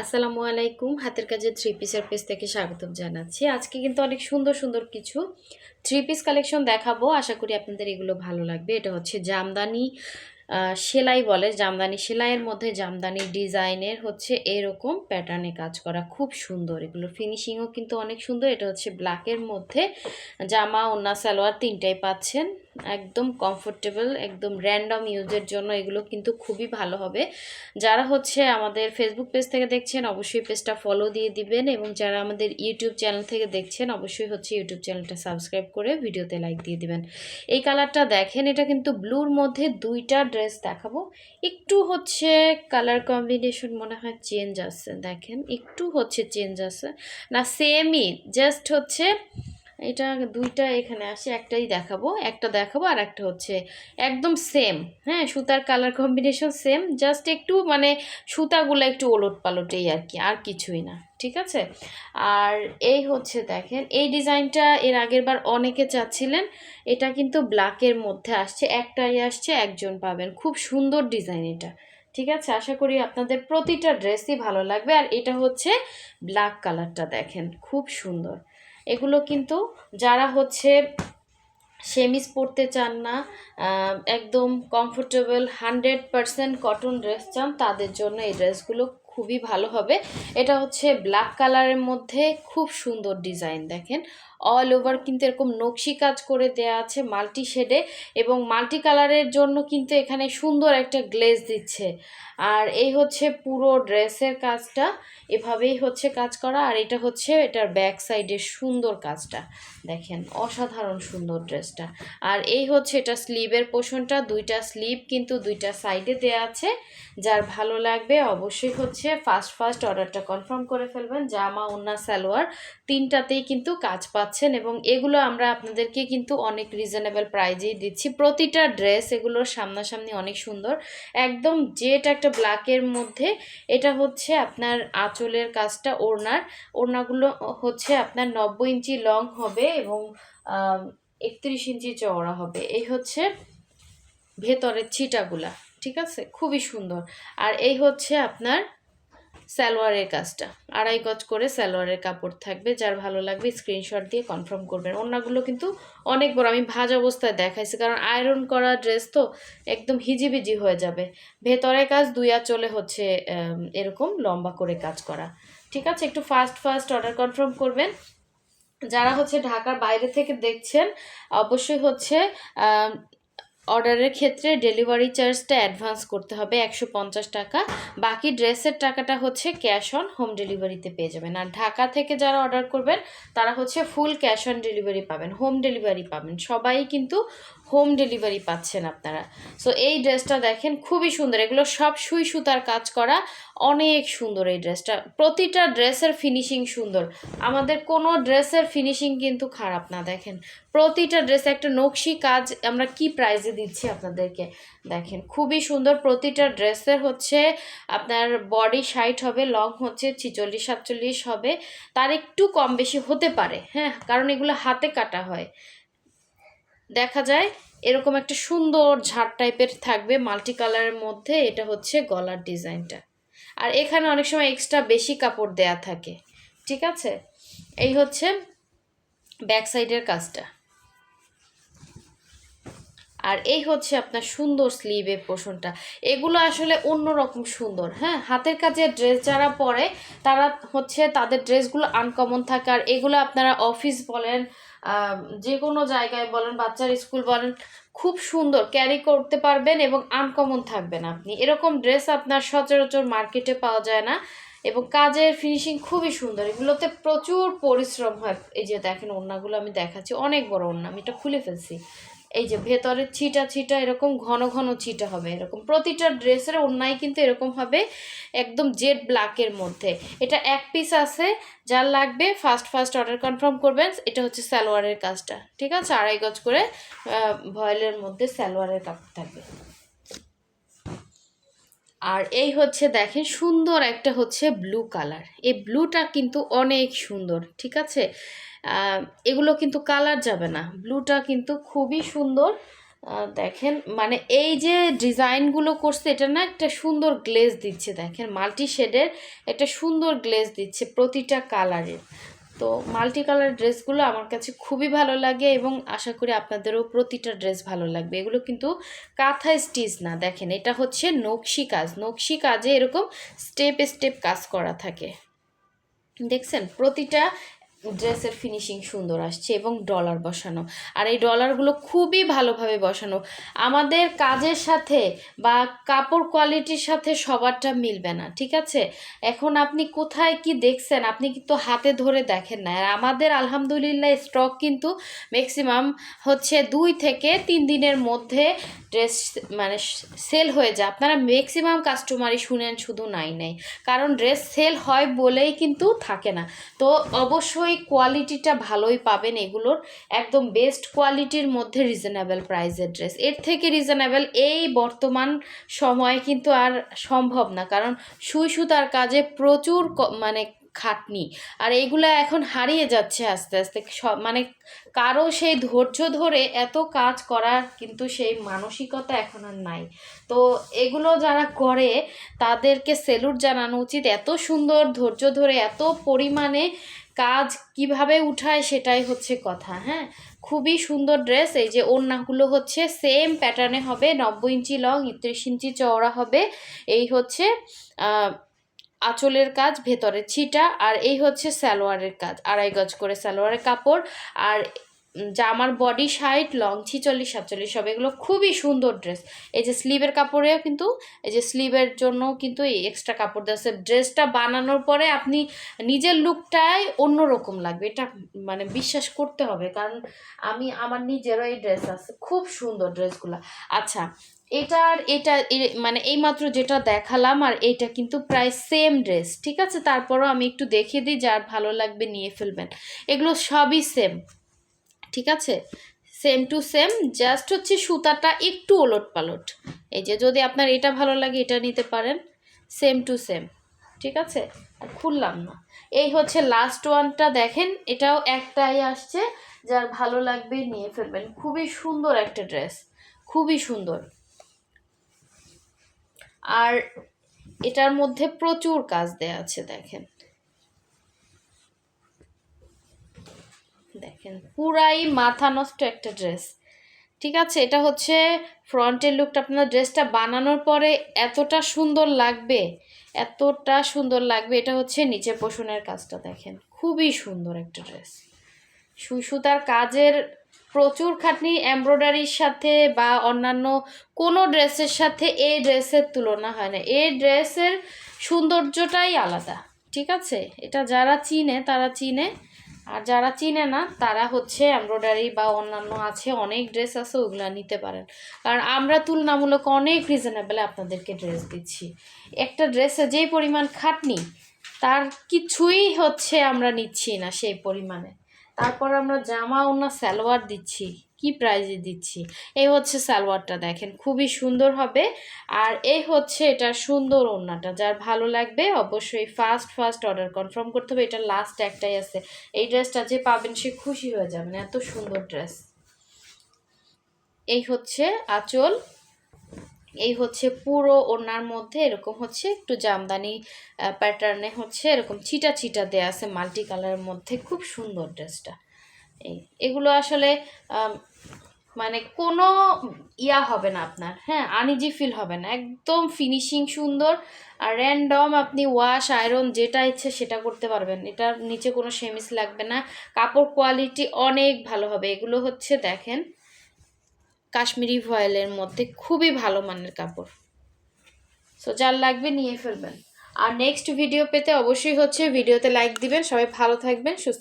আসসালামু আলাইকুম, হাতের কাজে থ্রি পিসের পেজ থেকে স্বাগতম জানাচ্ছি। আজকে কিন্তু অনেক সুন্দর সুন্দর কিছু থ্রি পিস কালেকশন দেখাবো। আশা করি আপনাদের এগুলো ভালো লাগবে। এটা হচ্ছে জামদানি সেলাই বলে। জামদানি সেলাইয়ের মধ্যে জামদানি ডিজাইনের হচ্ছে এরকম প্যাটার্নে কাজ করা। খুব সুন্দর। এগুলো ফিনিশিংও কিন্তু অনেক সুন্দর। এটা হচ্ছে ব্ল্যাকের মধ্যে জামা ওন্না সালোয়ার তিনটাই পাচ্ছেন। একদম কমফোর্টেবল একদম র্যান্ডম ইউজের জন্য এগুলো কিন্তু খুবই ভালো হবে। যারা হচ্ছে আমাদের ফেসবুক পেজ থেকে দেখছেন, অবশ্যই পেজটা ফলো দিয়ে দিবেন এবং যারা আমাদের ইউটিউব চ্যানেল থেকে দেখছেন, অবশ্যই হচ্ছে ইউটিউব চ্যানেলটা সাবস্ক্রাইব করে ভিডিওতে লাইক দিয়ে দিবেন। এই কালারটা দেখেন, এটা কিন্তু ব্লুর মধ্যে দুইটা ড্রেস দেখাবো। একটু হচ্ছে কালার কম্বিনেশন মনে হয় চেঞ্জ আছে দেখেন। একটু হচ্ছে চেঞ্জ আছে না সেমই জাস্ট হচ্ছে এটা দুইটা এখানে আসে, একটাই দেখাবো, একটা দেখাবো আর একটা হচ্ছে একদম সেম হ্যাঁ সুতার কালার কম্বিনেশন সেম জাস্ট একটু মানে সুতাগুলো একটু ওলট পালটেই আর কি, আর কিছুই না, ঠিক আছে? আর এই হচ্ছে দেখেন, এই ডিজাইনটা এর আগের বার অনেকে চাচ্ছিলেন, এটা কিন্তু ব্ল্যাকের মধ্যে আসছে, একটাই আসছে, একজন পাবেন, খুব সুন্দর ডিজাইন এটা, ঠিক আছে? আশা করি আপনাদের প্রতিটা ড্রেসই ভালো লাগবে, আর এটা হচ্ছে ব্ল্যাক কালারটা দেখেন, খুব সুন্দর। এগুলো কিন্তু যারা হচ্ছে সেমিস পরতে চান না একদম comfortable hundred percent cotton dress চান, তাদের জন্য এই ড্রেসগুলো খুবই ভালো হবে। এটা হচ্ছে ব্ল্যাক কালারের মধ্যে খুব সুন্দর ডিজাইন দেখেন। অল ওভার কিন্তু এরকম নকশি কাজ করে দেয়া আছে মাল্টি শেডে এবং মাল্টি কালারের জন্য কিন্তু এখানে সুন্দর একটা গ্লেজ দিচ্ছে। আর এই হচ্ছে পুরো ড্রেসের কাজটা, এভাবেই হচ্ছে কাজ করা। আর এটা হচ্ছে এটার ব্যাক সাইডের সুন্দর কাজটা। দেখেন, অসাধারণ সুন্দর ড্রেসটা আর এই হচ্ছে এটা স্লিভের পোষণটা, দুইটা স্লিভ কিন্তু দুইটা সাইডে দেয়া আছে। যার ভালো লাগবে অবশ্যই হচ্ছে ফার্স্ট ফার্স্ট অর্ডারটা কনফার্ম করে ফেলবেন। জামা ওন্না সালোয়ার তিনটাতেই কিন্তু কাজ পাচ্ছেন এবং এগুলো আমরা আপনাদেরকে কিন্তু অনেক রিজনেবল প্রাইজেই দিচ্ছি। প্রতিটা ড্রেস এগুলোর সামনাসামনি অনেক সুন্দর। একদম জেট একটা ব্ল্যাকের মধ্যে, এটা হচ্ছে আপনার আঁচলের কাজটা ওড়নার। ওড়নাগুলো হচ্ছে আপনার নব্বই ইঞ্চি লং হবে এবং একত্রিশ ইঞ্চি চওড়া হবে। এই হচ্ছে ভেতরের ছিটাগুলা, ঠিক আছে? খুবই সুন্দর। আর এই হচ্ছে আপনার সালোয়ারের কাজটা। আড়াই গজ করে সালোয়ারের কাপড় থাকবে, যার ভালো লাগবে স্ক্রিনশট দিয়ে কনফার্ম করবেন। ওড়নাগুলো কিন্তু অনেক বড়। আমি ভাজ অবস্থায় দেখাইছি, কারণ আয়রন করা ড্রেস তো একদম হিজিবিজি হয়ে যাবে। ভেতরে কাজ, দুই চলে হচ্ছে এরকম লম্বা করে কাজ করা। ঠিক আছে? একটু ফাস্ট ফাস্ট অর্ডার কনফার্ম করবেন। যারা হচ্ছে ঢাকার বাইরে থেকে দেখছেন, অবশ্যই হচ্ছে অর্ডারের ক্ষেত্রে ডেলিভারি চার্জটা অ্যাডভান্স করতে হবে একশো পঞ্চাশ টাকা। বাকি ড্রেসের টাকাটা হচ্ছে ক্যাশ অন হোম ডেলিভারিতে পেয়ে যাবেন। আর ঢাকা থেকে যারা অর্ডার করবেন, তারা হচ্ছে ফুল ক্যাশ অন ডেলিভারি পাবেন, হোম ডেলিভারি পাবেন। সবাই কিন্তু হোম ডেলিভারি পাচ্ছেন আপনারা। সো এই ড্রেসটা দেখেন, খুবই সুন্দর। এগুলো সব সুই সুতার কাজ করা, অনেক সুন্দর এই ড্রেসটা। প্রতিটা ড্রেসের ফিনিশিং সুন্দর। আমাদের কোনো ড্রেসের ফিনিশিং কিন্তু খারাপ না, দেখেন। প্রতিটা ড্রেস, একটা নকশি কাজ আমরা কি প্রাইজে দিচ্ছি আপনাদেরকে? দেখেন, খুবই সুন্দর। প্রতিটা ড্রেসের হচ্ছে আপনার বডি সাইট হবে লং হচ্ছে ছিচল্লিশ, সাতচল্লিশ হবে। তার একটু কম বেশি হতে পারে হ্যাঁ? কারণ এগুলো হাতে কাটা হয়। দেখা যায় এরকম একটা সুন্দর ঝাড় টাইপের থাকবে মাল্টি কালারের মধ্যে, এটা হচ্ছে গলার ডিজাইনটা। আর এখানে অনেক সময় এক্সট্রা বেশি কাপড় দেয়া থাকে, ঠিক আছে? এই হচ্ছে ব্যাক সাইডের কাজটা। আর এই হচ্ছে আপনার সুন্দর স্লিভের পোষণটা। এগুলো আসলে অন্যরকম সুন্দর হ্যাঁ? হাতের কাজে ড্রেস যারা পরে, তারা হচ্ছে তাদের ড্রেসগুলো আনকমন থাকে। আর এগুলো আপনারা অফিস বলেন যে কোনো জায়গায় বলেন, বাচ্চার স্কুল বলেন, খুব সুন্দর। ক্যারি করতে পারবেন এবং আনকমন থাকবেন আপনি। এরকম ড্রেস আপনার সচরাচর মার্কেটে পাওয়া যায় না এবং কাজের ফিনিশিং খুবই সুন্দর। এগুলোতে প্রচুর পরিশ্রম হয়। এই যে দেখেন, ওড়নাগুলো আমি দেখাচ্ছি। অনেক বড় ওড়না, আমি এটা খুলে ফেলছি। এই যে ভেতরে ছিটা ছিটা এরকম ঘন ঘন ছিটা হবে, এরকম প্রতিটা ড্রেসের অন্যায় কিন্তু এরকম হবে একদম জেড ব্ল্যাকের মধ্যে। এটা এক পিস আছে, যার লাগবে ফার্স্ট ফার্স্ট অর্ডার কনফার্ম করবেন, এটা হচ্ছে সালোয়ারের কাজটা, ঠিক আছে? আড়াই গজ করে ভয়েলের মধ্যে সালোয়ারের কাপড় থাকবে। আর এই হচ্ছে দেখেন সুন্দর একটা হচ্ছে ব্লু কালার এই ব্লুটা কিন্তু অনেক সুন্দর, ঠিক আছে? এগুলো কিন্তু কালার যাবে না। ব্লুটা কিন্তু খুবই সুন্দর। দেখেন মানে এই যে ডিজাইনগুলো করছে, এটা না একটা সুন্দর গ্লেজ দিচ্ছে। দেখেন মাল্টি শেডের একটা সুন্দর গ্লেজ দিচ্ছে প্রতিটা কালারের তো মাল্টি কালার ড্রেসগুলো আমার কাছে খুবই ভালো লাগে এবং আশা করি আপনাদেরও প্রতিটা ড্রেস ভালো লাগবে। এগুলো কিন্তু কাঁথা স্টিচ না। দেখেন, এটা হচ্ছে নকশি কাজ। নকশি কাজে এরকম স্টেপ স্টেপ কাজ করা থাকে। দেখছেন, প্রতিটা ড্রেসের ফিনিশিং সুন্দর আসছে এবং ডলার বসানো। আর এই ডলারগুলো খুবই ভালোভাবে বসানো। আমাদের কাজের সাথে বা কাপড় কোয়ালিটির সাথে সবারটা মিলবে না, ঠিক আছে? এখন আপনি কোথায় কি দেখছেন, আপনি কিন্তু হাতে ধরে দেখেন না। আর আমাদের আলহামদুলিল্লাহ স্টক কিন্তু ম্যাক্সিমাম হচ্ছে দুই থেকে তিন দিনের মধ্যে ড্রেস মানে সেল হয়ে যায়। আপনারা ম্যাক্সিমাম কাস্টমারই শুনেন শুধু নাই নাই। কারণ ড্রেস সেল হয় বলেই কিন্তু থাকে না। তো অবশ্যই কোয়ালিটিটা ভালোই পাবেন এগুলোর। একদম বেস্ট কোয়ালিটির মধ্যে রিজনেবল প্রাইসের ড্রেস এর থেকে রিজনেবল এই বর্তমান সময়ে কিন্তু আর সম্ভব না। কারণ সুই সুতার কাজে প্রচুর মানে খাটনি। আর এইগুলো এখন হারিয়ে যাচ্ছে আস্তে আস্তে। সব মানে কারও সেই ধৈর্য ধরে এত কাজ করার কিন্তু সেই মানসিকতা এখন আর নাই। তো এগুলো যারা করে, তাদেরকে সেলুট জানানো উচিত। এত সুন্দর ধৈর্য ধরে, এত পরিমাণে কাজ কীভাবে উঠায় সেটাই হচ্ছে কথা হ্যাঁ? খুবই সুন্দর ড্রেস এই যে ওড়নাগুলো হচ্ছে সেম প্যাটার্নে হবে, নব্বই ইঞ্চি লং একত্রিশ ইঞ্চি চওড়া হবে। এই হচ্ছে আঁচলের কাজ, ভেতরে ছিটা, আর এই হচ্ছে সালোয়ারের কাজ, আড়াই গজ করে সালোয়ারের কাপড়। আর উম, জামার বডি সাইড লং ছিচল্লিশ সাতচল্লিশ সব এগুলো খুবই সুন্দর ড্রেস এই যে স্লিভের কাপড়েও কিন্তু এই যে স্লিভের জন্য কিন্তু এই এক্সট্রা কাপড় দেওয়া আছে। ড্রেসটা বানানোর পরে আপনি নিজের লুকটাই অন্যরকম লাগবে। এটা মানে বিশ্বাস করতে হবে কারণ আমি আমার নিজেরও এই ড্রেস আছে। খুব সুন্দর ড্রেসগুলো আচ্ছা এটার এটা মানে এইমাত্র যেটা দেখালাম আর এইটা কিন্তু প্রায় সেম ড্রেস ঠিক আছে? তারপরও আমি একটু দেখিয়ে দিই যার ভালো লাগবে নিয়ে ফেলবেন। এগুলো সবই সেম ঠিক আছে? সেম টু সেম জাস্ট হচ্ছে সুতাটা একটু ওলট পালট। এই যে যদি আপনার এটা ভালো লাগে, এটা নিতে পারেন। সেম টু সেম ঠিক আছে? আর খুললাম না। এই হচ্ছে লাস্ট ওয়ানটা দেখেন, এটাও একটাই আসছে। যার ভালো লাগবে নিয়ে ফেলবেন। খুবই সুন্দর একটা ড্রেস খুবই সুন্দর। আর এটার মধ্যে প্রচুর কাজ দেয়া আছে, দেখেন। দেখেন, পুরাই মাথা নষ্ট একটা ড্রেস ঠিক আছে, এটা হচ্ছে ফ্রন্টের লুকটা আপনার ড্রেসটা বানানোর পরে এতটা সুন্দর লাগবে, এতটা সুন্দর লাগবে, এটা হচ্ছে নিচে পোষণের কাজটা, দেখেন। খুবই সুন্দর একটা ড্রেস সুতার কাজের প্রচুর খাটনি এমব্রয়ডারির সাথে বা অন্যান্য কোনো ড্রেসের সাথে এই ড্রেসের তুলনা হয় না। এই ড্রেসের সৌন্দর্যটাই আলাদা। ঠিক আছে, এটা যারা চিনে, তারা চিনে আর যারা চিনে না, তারা হচ্ছে এমব্রয়ডারি বা অন্যান্য আছে, অনেক ড্রেস আছে, ওগুলো নিতে পারেন। কারণ আমরা তুলনামূলক অনেক রিজনেবলে আপনাদেরকে ড্রেস দিচ্ছি। একটা ড্রেসে যেই পরিমাণ খাটনি, তার কিছুই হচ্ছে আমরা নিচ্ছি না সেই পরিমাণে। তারপর আমরা জামা ওনা সালোয়ার দিচ্ছি। কি প্রাইজে দিচ্ছি? এই হচ্ছে সালোয়ারটা দেখেন, খুবই সুন্দর হবে। আর এই হচ্ছে এটা সুন্দর ওড়নাটা, যার ভালো লাগবে অবশ্যই ফার্স্ট ফার্স্ট অর্ডার কনফার্ম করতে হবে, এটা লাস্ট একটাই আছে। এই ড্রেসটা যে পাবেন সে খুশি হয়ে যাবেন, এত সুন্দর ড্রেস এই হচ্ছে আঁচল, এই হচ্ছে পুরো ওড়নার মধ্যে এরকম হচ্ছে, একটু জামদানি প্যাটার্নে হচ্ছে এরকম ছিটা ছিটা দেয়া আছে মাল্টি কালারের মধ্যে, খুব সুন্দর ড্রেসটা এই, এগুলো আসলে মানে কোনো ইয়া হবে না আপনার হ্যাঁ আনিজি ফিল হবে না। একদম ফিনিশিং সুন্দর আর র্যান্ডম আপনি ওয়াশ আয়রন যেটা ইচ্ছে সেটা করতে পারবেন। এটার নিচে কোনো সেমিস লাগবে না। কাপড় কোয়ালিটি অনেক ভালো হবে। এগুলো হচ্ছে দেখেন, কাশ্মীরি ভয়েলের মধ্যে খুবই ভালো মানের কাপড়। সো যার লাগবে নিয়ে ফেলবেন। আর নেক্সট ভিডিও পেতে অবশ্যই হচ্ছে ভিডিওতে লাইক দিবেন। সবাই ভালো থাকবেন, সুস্থ